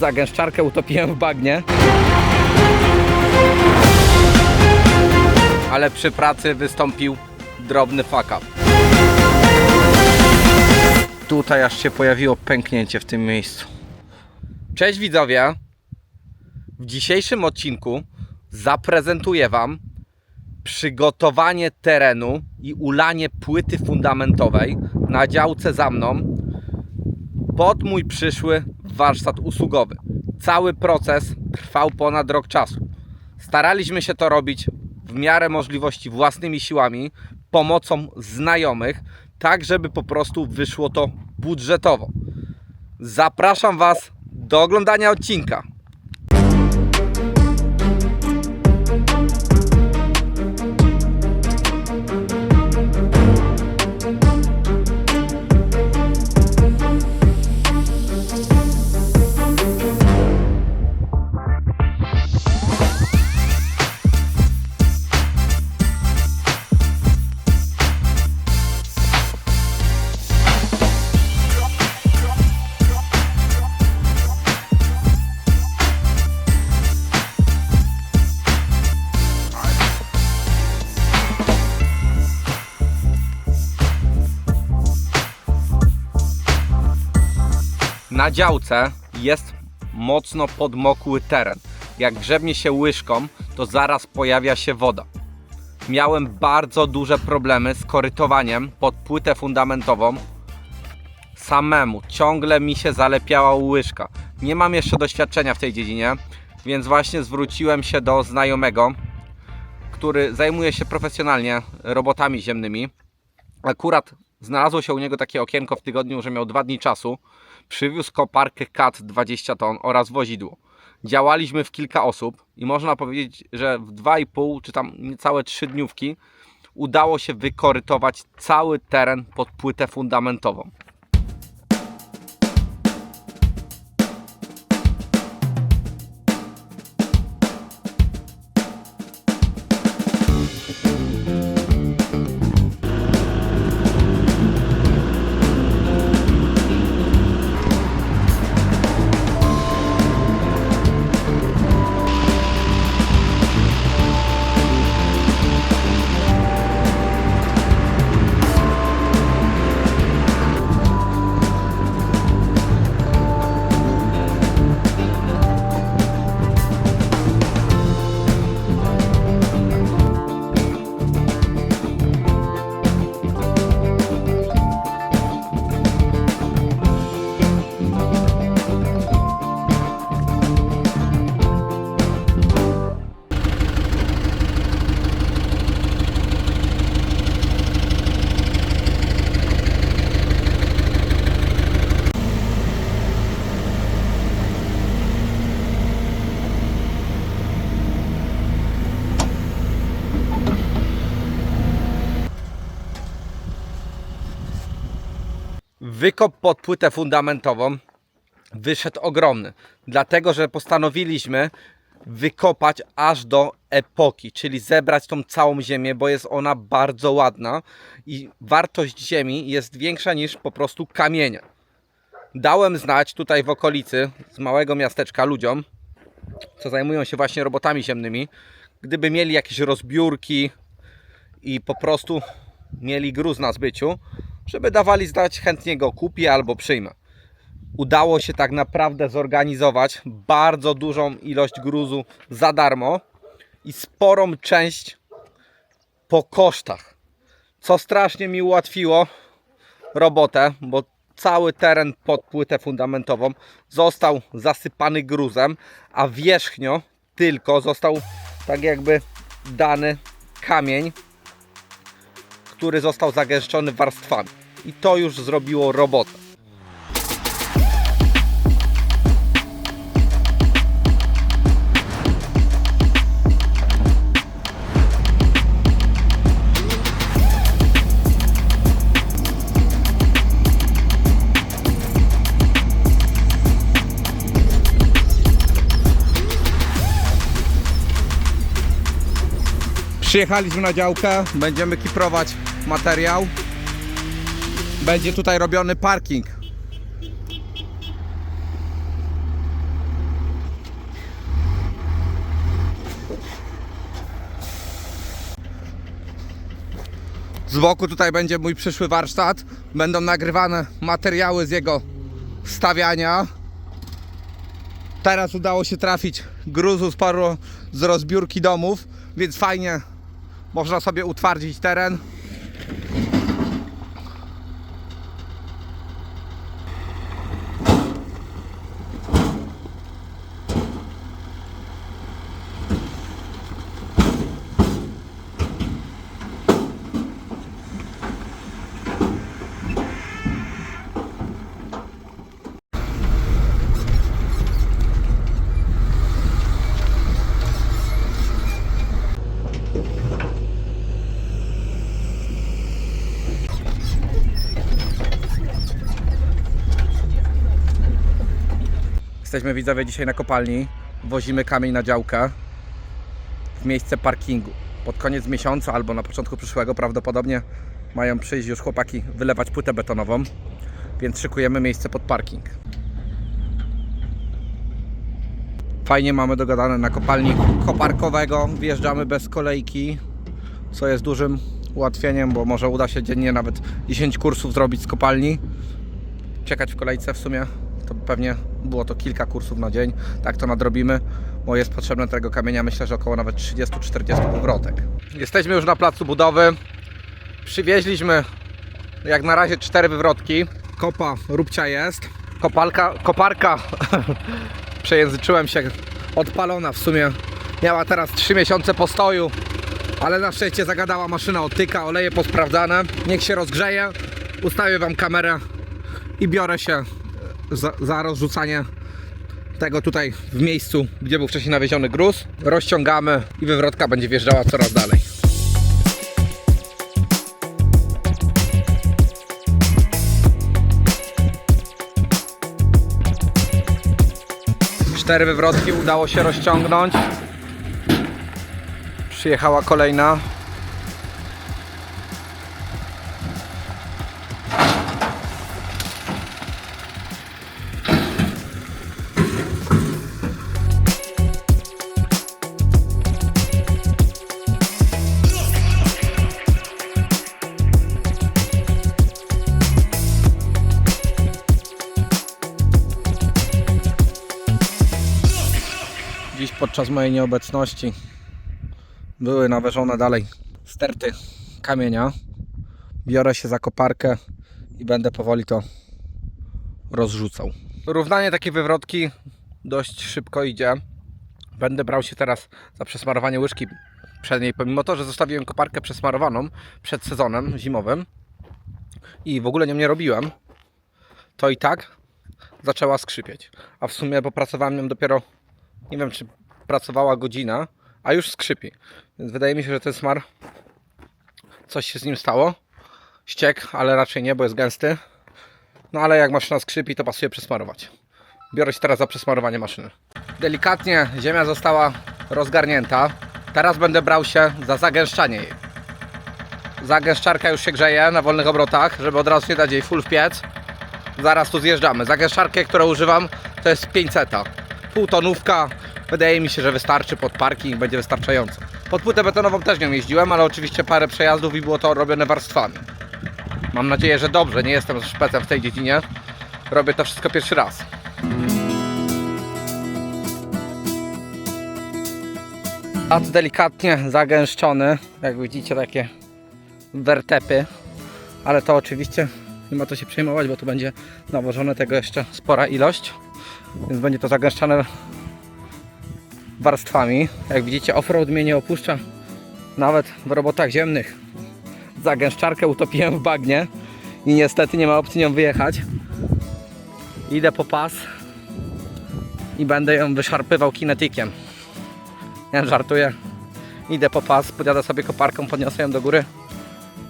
Zagęszczarkę utopiłem w bagnie. Ale przy pracy wystąpił drobny fuck up. Tutaj aż się pojawiło pęknięcie w tym miejscu. Cześć widzowie! W dzisiejszym odcinku zaprezentuję Wam przygotowanie terenu i ulanie płyty fundamentowej na działce za mną pod mój przyszły warsztat usługowy. Cały proces trwał ponad rok czasu. Staraliśmy się to robić w miarę możliwości własnymi siłami, pomocą znajomych, tak żeby po prostu wyszło to budżetowo. Zapraszam Was do oglądania odcinka. Na działce jest mocno podmokły teren. Jak grzebnie się łyżką, to zaraz pojawia się woda. Miałem bardzo duże problemy z korytowaniem pod płytę fundamentową samemu. Ciągle mi się zalepiała łyżka. Nie mam jeszcze doświadczenia w tej dziedzinie, więc właśnie zwróciłem się do znajomego, który zajmuje się profesjonalnie robotami ziemnymi. Akurat znalazło się u niego takie okienko w tygodniu, że miał dwa dni czasu. Przywiózł koparkę CAT 20 ton oraz wozidło. Działaliśmy w kilka osób i można powiedzieć, że w 2,5 czy tam niecałe 3 dniówki udało się wykorytować cały teren pod płytę fundamentową. Wykop pod płytę fundamentową wyszedł ogromny, dlatego że postanowiliśmy wykopać aż do epoki, czyli zebrać tą całą ziemię, bo jest ona bardzo ładna i wartość ziemi jest większa niż po prostu kamienia. Dałem znać tutaj w okolicy z małego miasteczka ludziom, co zajmują się właśnie robotami ziemnymi, gdyby mieli jakieś rozbiórki i po prostu mieli gruz na zbyciu, żeby dawali znać, chętnie go kupię albo przyjmę. Udało się tak naprawdę zorganizować bardzo dużą ilość gruzu za darmo i sporą część po kosztach. Co strasznie mi ułatwiło robotę, bo cały teren pod płytę fundamentową został zasypany gruzem, a wierzchnio tylko został tak jakby dany kamień który został zagęszczony warstwami. I to już zrobiło robotę. Przyjechaliśmy na działkę, będziemy kiprować materiał. Będzie tutaj robiony parking. Z boku tutaj będzie mój przyszły warsztat. Będą nagrywane materiały z jego stawiania. Teraz udało się trafić gruzu z paru z rozbiórki domów, więc fajnie można sobie utwardzić teren. Jesteśmy widzowie dzisiaj na kopalni. Wozimy kamień na działkę w miejsce parkingu. Pod koniec miesiąca albo na początku przyszłego prawdopodobnie mają przyjść już chłopaki wylewać płytę betonową, więc szykujemy miejsce pod parking. Fajnie mamy dogadane na kopalni koparkowego. Wjeżdżamy bez kolejki, co jest dużym ułatwieniem, bo może uda się dziennie nawet 10 kursów zrobić z kopalni czekać w kolejce w sumie. To pewnie było to kilka kursów na dzień. Tak to nadrobimy, bo jest potrzebne tego kamienia myślę, że około nawet 30-40 wywrotek. Jesteśmy już na placu budowy. Przywieźliśmy jak na razie cztery wywrotki. Kopa róbcia jest. Kopalka, koparka przejęzyczyłem się odpalona w sumie. Miała teraz 3 miesiące postoju, ale na szczęście zagadała maszyna otyka, oleje posprawdzane. Niech się rozgrzeje. Ustawię Wam kamerę i biorę się za, za rozrzucanie tego tutaj w miejscu, gdzie był wcześniej nawieziony gruz. Rozciągamy i wywrotka będzie wjeżdżała coraz dalej. Cztery wywrotki udało się rozciągnąć. Przyjechała kolejna. Podczas mojej nieobecności były naważone dalej sterty kamienia. Biorę się za koparkę i będę powoli to rozrzucał. Równanie takiej wywrotki dość szybko idzie. Będę brał się teraz za przesmarowanie łyżki przedniej, pomimo to, że zostawiłem koparkę przesmarowaną przed sezonem zimowym i w ogóle nią nie robiłem, to i tak zaczęła skrzypieć. A w sumie popracowałem nią dopiero nie wiem, czy pracowała godzina, a już skrzypi. Więc wydaje mi się, że ten smar coś się z nim stało. Ściek, ale raczej nie, bo jest gęsty. No ale jak maszyna skrzypi, to pasuje przesmarować. Biorę się teraz za przesmarowanie maszyny. Delikatnie ziemia została rozgarnięta. Teraz będę brał się za zagęszczanie jej. Zagęszczarka już się grzeje na wolnych obrotach, żeby od razu nie dać jej full w piec. Zaraz tu zjeżdżamy. Zagęszczarkę, którą używam, to jest 500. Półtonówka. Wydaje mi się, że wystarczy pod parking, będzie wystarczająco. Pod płytę betonową też nią jeździłem, ale oczywiście parę przejazdów i było to robione warstwami. Mam nadzieję, że dobrze, nie jestem szpecem w tej dziedzinie. Robię to wszystko pierwszy raz. Plac delikatnie zagęszczony, jak widzicie takie wertepy, ale to oczywiście nie ma co się przejmować, bo tu będzie nawożone tego jeszcze spora ilość, więc będzie to zagęszczane warstwami. Jak widzicie offroad mnie nie opuszcza nawet w robotach ziemnych. Zagęszczarkę utopiłem w bagnie i niestety nie ma opcji nią wyjechać. Idę po pas i będę ją wyszarpywał kinetykiem. Nie żartuję. Idę po pas, podjadę sobie koparką, podniosę ją do góry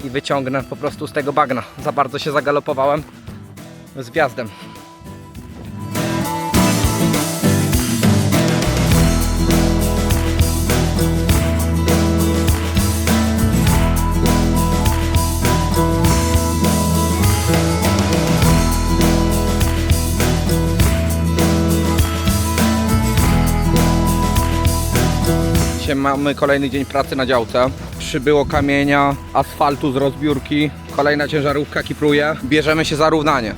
i wyciągnę po prostu z tego bagna. Za bardzo się zagalopowałem z wjazdem. Mamy kolejny dzień pracy na działce. Przybyło kamienia, asfaltu z rozbiórki. Kolejna ciężarówka kipruje. Bierzemy się za równanie.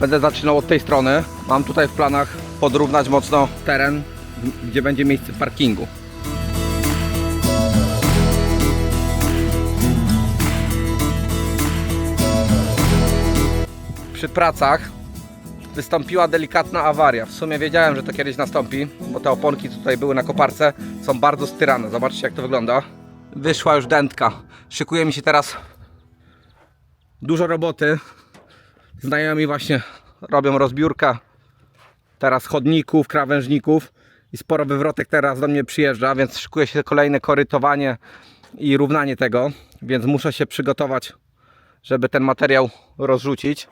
Będę zaczynał od tej strony. Mam tutaj w planach podrównać mocno teren, gdzie będzie miejsce parkingu. Przy pracach wystąpiła delikatna awaria. W sumie wiedziałem, że to kiedyś nastąpi, bo te oponki tutaj były na koparce są bardzo styrane. Zobaczcie jak to wygląda. Wyszła już dętka. Szykuje mi się teraz dużo roboty. Znajomi właśnie robią rozbiórkę teraz chodników, krawężników i sporo wywrotek teraz do mnie przyjeżdża, więc szykuje się kolejne korytowanie i równanie tego, więc muszę się przygotować, żeby ten materiał rozrzucić.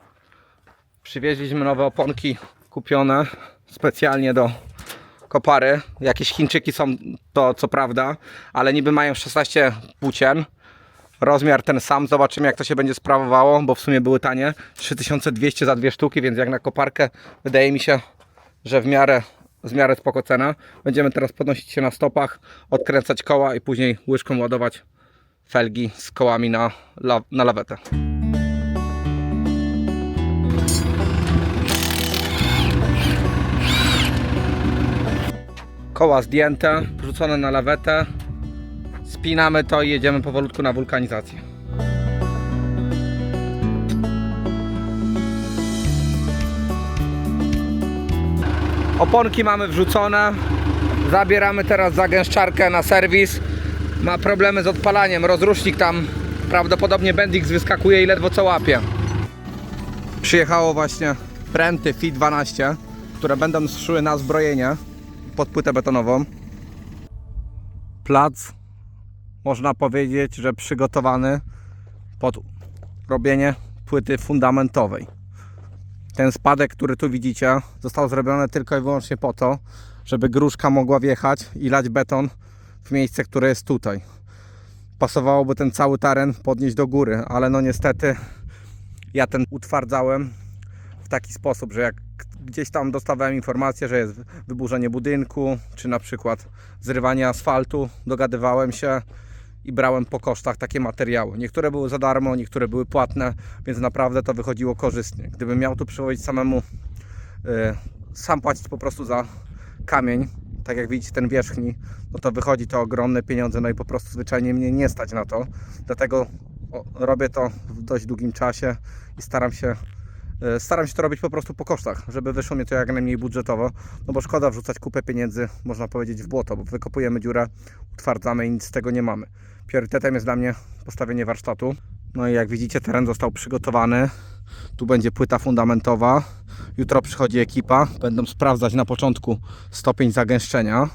Przywieźliśmy nowe oponki kupione specjalnie do kopary. Jakieś Chińczyki są to co prawda, ale niby mają 16 płócien. Rozmiar ten sam, zobaczymy jak to się będzie sprawowało, bo w sumie były tanie. 3200 za dwie sztuki, więc jak na koparkę wydaje mi się, że w miarę, w miarę spoko cena. Będziemy teraz podnosić się na stopach, odkręcać koła i później łyżką ładować felgi z kołami na, na lawetę. Koła zdjęte, wrzucone na lawetę. Spinamy to i jedziemy powolutku na wulkanizację. Oponki mamy wrzucone. Zabieramy teraz zagęszczarkę na serwis. Ma problemy z odpalaniem. Rozrusznik tam prawdopodobnie Bendix wyskakuje i ledwo co łapie. Przyjechało właśnie pręty FI 12, które będą szły na zbrojenie pod płytę betonową. Plac, można powiedzieć, że przygotowany pod robienie płyty fundamentowej. Ten spadek, który tu widzicie, został zrobiony tylko i wyłącznie po to, żeby gruszka mogła wjechać i lać beton w miejsce, które jest tutaj. Pasowałoby ten cały teren podnieść do góry, ale no niestety ja ten utwardzałem taki sposób, że jak gdzieś tam dostawałem informację, że jest wyburzenie budynku, czy na przykład zrywanie asfaltu, dogadywałem się i brałem po kosztach takie materiały. Niektóre były za darmo, niektóre były płatne, więc naprawdę to wychodziło korzystnie. Gdybym miał tu przywozić samemu, yy, sam płacić po prostu za kamień, tak jak widzicie ten wierzchni, no to wychodzi to ogromne pieniądze, no i po prostu zwyczajnie mnie nie stać na to. Dlatego robię to w dość długim czasie i staram się Staram się to robić po prostu po kosztach, żeby wyszło mi to jak najmniej budżetowo, no bo szkoda wrzucać kupę pieniędzy, można powiedzieć, w błoto, bo wykopujemy dziurę, utwardzamy i nic z tego nie mamy. Priorytetem jest dla mnie postawienie warsztatu. No i jak widzicie, teren został przygotowany. Tu będzie płyta fundamentowa. Jutro przychodzi ekipa. Będą sprawdzać na początku stopień zagęszczenia.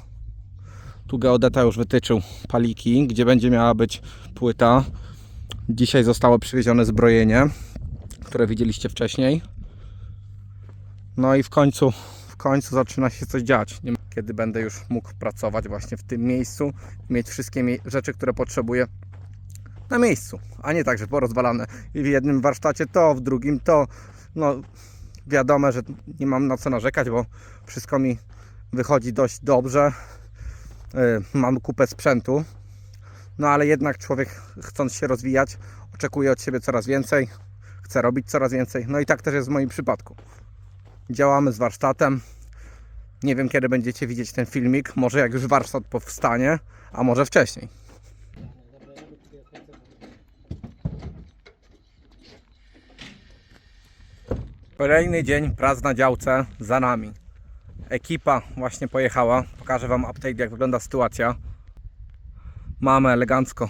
Tu geodeta już wytyczył paliki, gdzie będzie miała być płyta. Dzisiaj zostało przywiezione zbrojenie które widzieliście wcześniej. No i w końcu, w końcu zaczyna się coś dziać. Kiedy będę już mógł pracować właśnie w tym miejscu, mieć wszystkie rzeczy, które potrzebuję na miejscu, a nie tak, że porozwalane i w jednym warsztacie to, w drugim to. No wiadomo, że nie mam na co narzekać, bo wszystko mi wychodzi dość dobrze. Yy, Mam kupę sprzętu, no ale jednak człowiek chcąc się rozwijać, oczekuje od siebie coraz więcej chcę robić coraz więcej. No i tak też jest w moim przypadku. Działamy z warsztatem. Nie wiem kiedy będziecie widzieć ten filmik. Może jak już warsztat powstanie, a może wcześniej. Kolejny dzień prac na działce za nami. Ekipa właśnie pojechała. Pokażę Wam update jak wygląda sytuacja. Mamy elegancko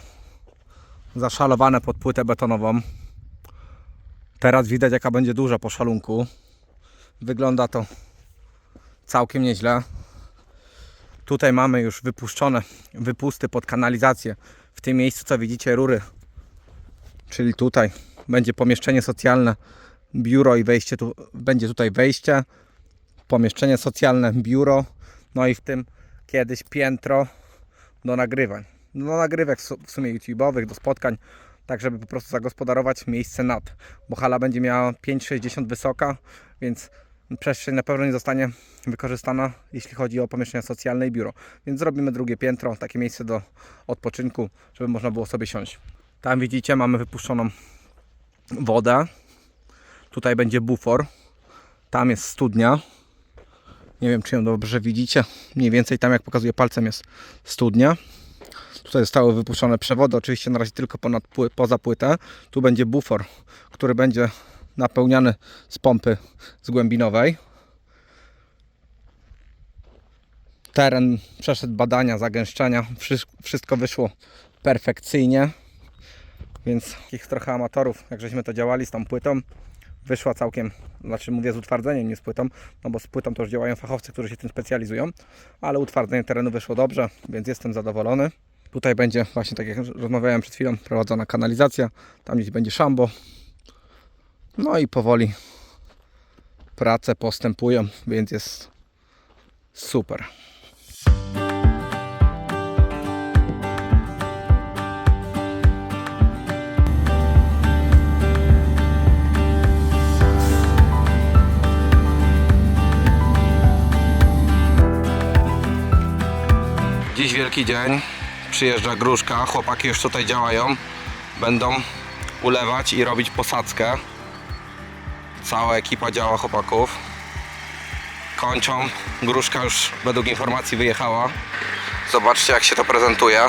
zaszalowane pod płytę betonową. Teraz widać jaka będzie duża po szalunku. Wygląda to całkiem nieźle. Tutaj mamy już wypuszczone wypusty pod kanalizację. W tym miejscu co widzicie rury. Czyli tutaj będzie pomieszczenie socjalne, biuro i wejście tu będzie tutaj wejście. Pomieszczenie socjalne, biuro. No i w tym kiedyś piętro do nagrywań. Do nagrywek w su- w sumie YouTube'owych, do spotkań tak żeby po prostu zagospodarować miejsce nad, bo hala będzie miała 5,60 wysoka, więc przestrzeń na pewno nie zostanie wykorzystana, jeśli chodzi o pomieszczenia socjalne i biuro. Więc zrobimy drugie piętro, takie miejsce do odpoczynku, żeby można było sobie siąść. Tam widzicie, mamy wypuszczoną wodę. Tutaj będzie bufor. Tam jest studnia. Nie wiem, czy ją dobrze widzicie. Mniej więcej tam, jak pokazuję palcem, jest studnia. Tutaj zostały wypuszczone przewody, oczywiście na razie tylko ponad, poza płytę. Tu będzie bufor, który będzie napełniany z pompy zgłębinowej. Teren przeszedł badania, zagęszczenia. Wszy- Wszystko wyszło perfekcyjnie. Więc takich trochę amatorów, jak żeśmy to działali z tą płytą, wyszła całkiem, znaczy mówię z utwardzeniem, nie z płytą, no bo z płytą to już działają fachowcy, którzy się tym specjalizują, ale utwardzenie terenu wyszło dobrze, więc jestem zadowolony. Tutaj będzie właśnie, tak jak rozmawiałem przed chwilą, prowadzona kanalizacja, tam gdzieś będzie szambo. No i powoli prace postępują, więc jest super. Dziś wielki dzień. Przyjeżdża gruszka. Chłopaki już tutaj działają. Będą ulewać i robić posadzkę. Cała ekipa działa chłopaków. Kończą. Gruszka już według informacji wyjechała. Zobaczcie jak się to prezentuje.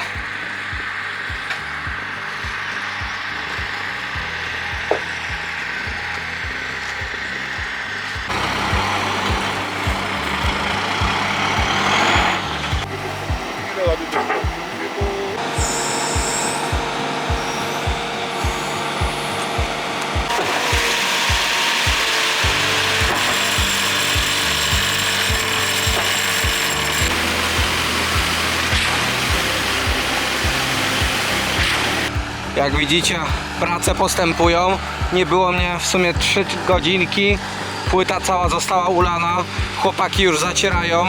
Widzicie, prace postępują. Nie było mnie w sumie 3 godzinki. Płyta cała została ulana. Chłopaki już zacierają.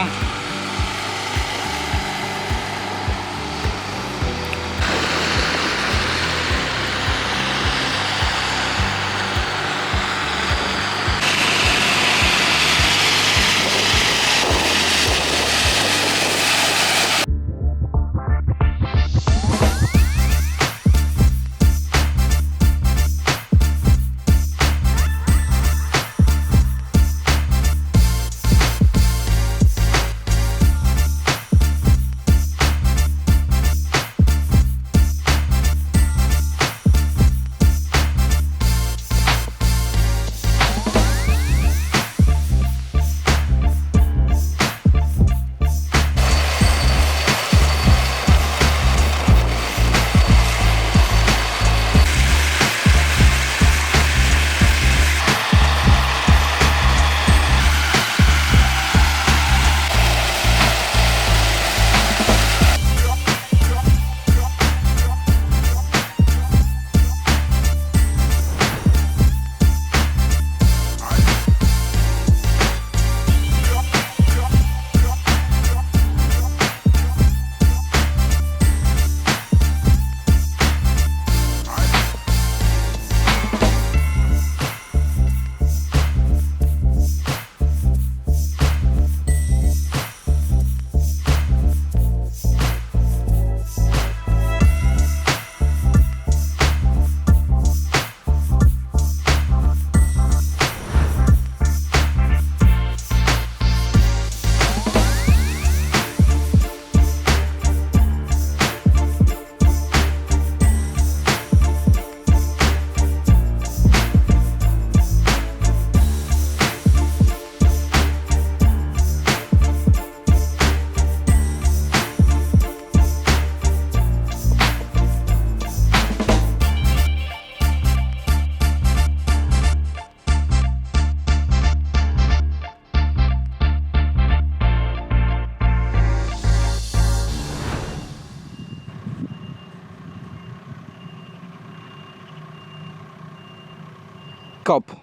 Kop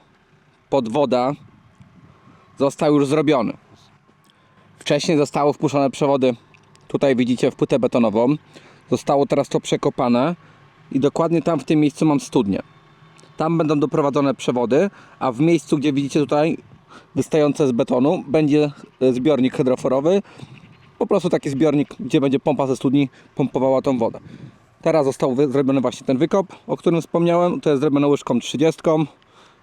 pod woda został już zrobiony. Wcześniej zostało wpuszczone przewody, tutaj widzicie w płytę betonową. Zostało teraz to przekopane i dokładnie tam w tym miejscu mam studnię. Tam będą doprowadzone przewody, a w miejscu, gdzie widzicie tutaj wystające z betonu będzie zbiornik hydroforowy. Po prostu taki zbiornik, gdzie będzie pompa ze studni pompowała tą wodę. Teraz został zrobiony właśnie ten wykop, o którym wspomniałem. To jest zrobione łyżką 30.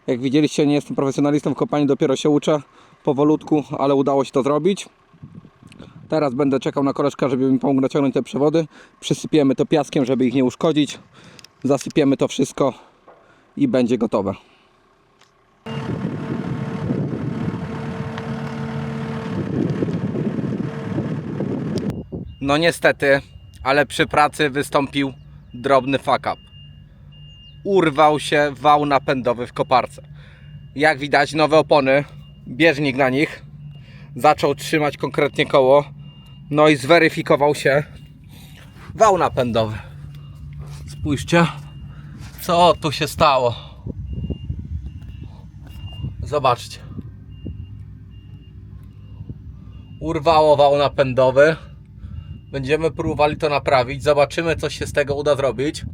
Jak widzieliście, nie jestem profesjonalistą w kopaniu, dopiero się uczę powolutku, ale udało się to zrobić. Teraz będę czekał na koleżka, żeby mi pomógł naciągnąć te przewody. Przysypiemy to piaskiem, żeby ich nie uszkodzić. Zasypiemy to wszystko i będzie gotowe. No niestety, ale przy pracy wystąpił drobny fuck up. Urwał się wał napędowy w koparce. Jak widać nowe opony, bieżnik na nich zaczął trzymać konkretnie koło. No i zweryfikował się wał napędowy. Spójrzcie, co tu się stało. Zobaczcie. Urwało wał napędowy. Będziemy próbowali to naprawić. Zobaczymy, co się z tego uda zrobić.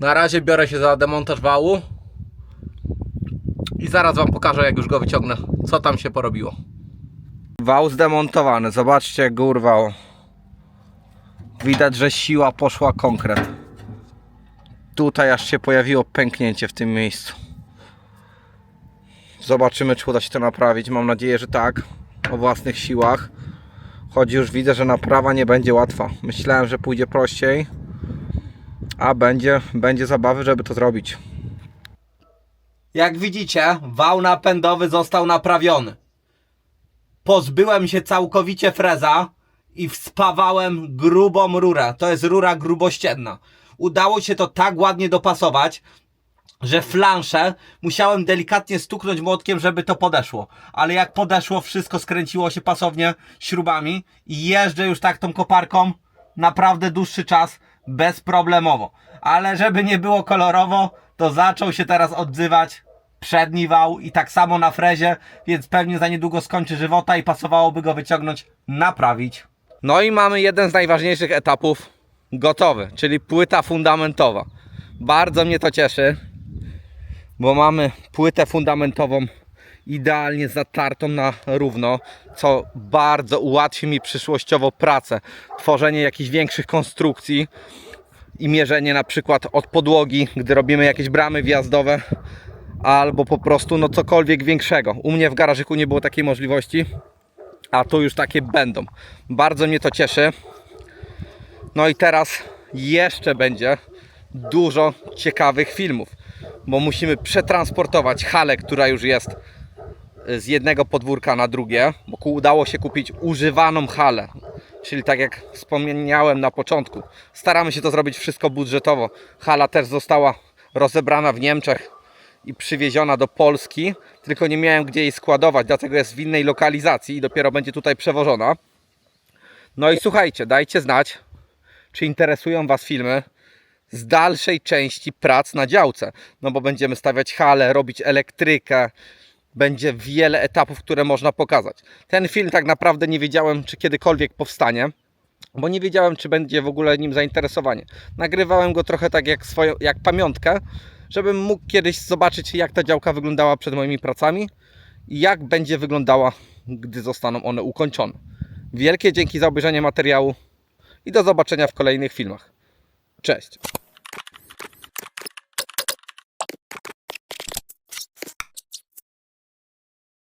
Na razie biorę się za demontaż wału. I zaraz Wam pokażę, jak już go wyciągnę, co tam się porobiło. Wał zdemontowany. Zobaczcie, jak. Widać, że siła poszła konkret. Tutaj aż się pojawiło pęknięcie w tym miejscu. Zobaczymy, czy uda się to naprawić. Mam nadzieję, że tak. O własnych siłach. Choć już widzę, że naprawa nie będzie łatwa. Myślałem, że pójdzie prościej. A będzie, będzie zabawy, żeby to zrobić. Jak widzicie, wał napędowy został naprawiony. Pozbyłem się całkowicie freza i wspawałem grubą rurę. To jest rura grubościenna. Udało się to tak ładnie dopasować, że flanszę musiałem delikatnie stuknąć młotkiem, żeby to podeszło. Ale jak podeszło, wszystko skręciło się pasownie śrubami i jeżdżę już tak tą koparką naprawdę dłuższy czas bezproblemowo. Ale żeby nie było kolorowo, to zaczął się teraz odzywać przedni wał i tak samo na frezie, więc pewnie za niedługo skończy żywota i pasowałoby go wyciągnąć, naprawić. No i mamy jeden z najważniejszych etapów gotowy, czyli płyta fundamentowa. Bardzo mnie to cieszy bo mamy płytę fundamentową idealnie zatartą na równo, co bardzo ułatwi mi przyszłościowo pracę. Tworzenie jakichś większych konstrukcji i mierzenie na przykład od podłogi, gdy robimy jakieś bramy wjazdowe, albo po prostu no cokolwiek większego. U mnie w garażyku nie było takiej możliwości, a tu już takie będą. Bardzo mnie to cieszy. No i teraz jeszcze będzie dużo ciekawych filmów, bo musimy przetransportować halę, która już jest z jednego podwórka na drugie, bo udało się kupić używaną halę. Czyli tak jak wspomniałem na początku, staramy się to zrobić wszystko budżetowo. Hala też została rozebrana w Niemczech i przywieziona do Polski, tylko nie miałem gdzie jej składować, dlatego jest w innej lokalizacji i dopiero będzie tutaj przewożona. No i słuchajcie, dajcie znać, czy interesują Was filmy z dalszej części prac na działce. No bo będziemy stawiać hale, robić elektrykę, będzie wiele etapów, które można pokazać. Ten film tak naprawdę nie wiedziałem, czy kiedykolwiek powstanie, bo nie wiedziałem, czy będzie w ogóle nim zainteresowanie. Nagrywałem go trochę tak jak, swoją, jak pamiątkę, żebym mógł kiedyś zobaczyć, jak ta działka wyglądała przed moimi pracami i jak będzie wyglądała, gdy zostaną one ukończone. Wielkie dzięki za obejrzenie materiału i do zobaczenia w kolejnych filmach. Cześć!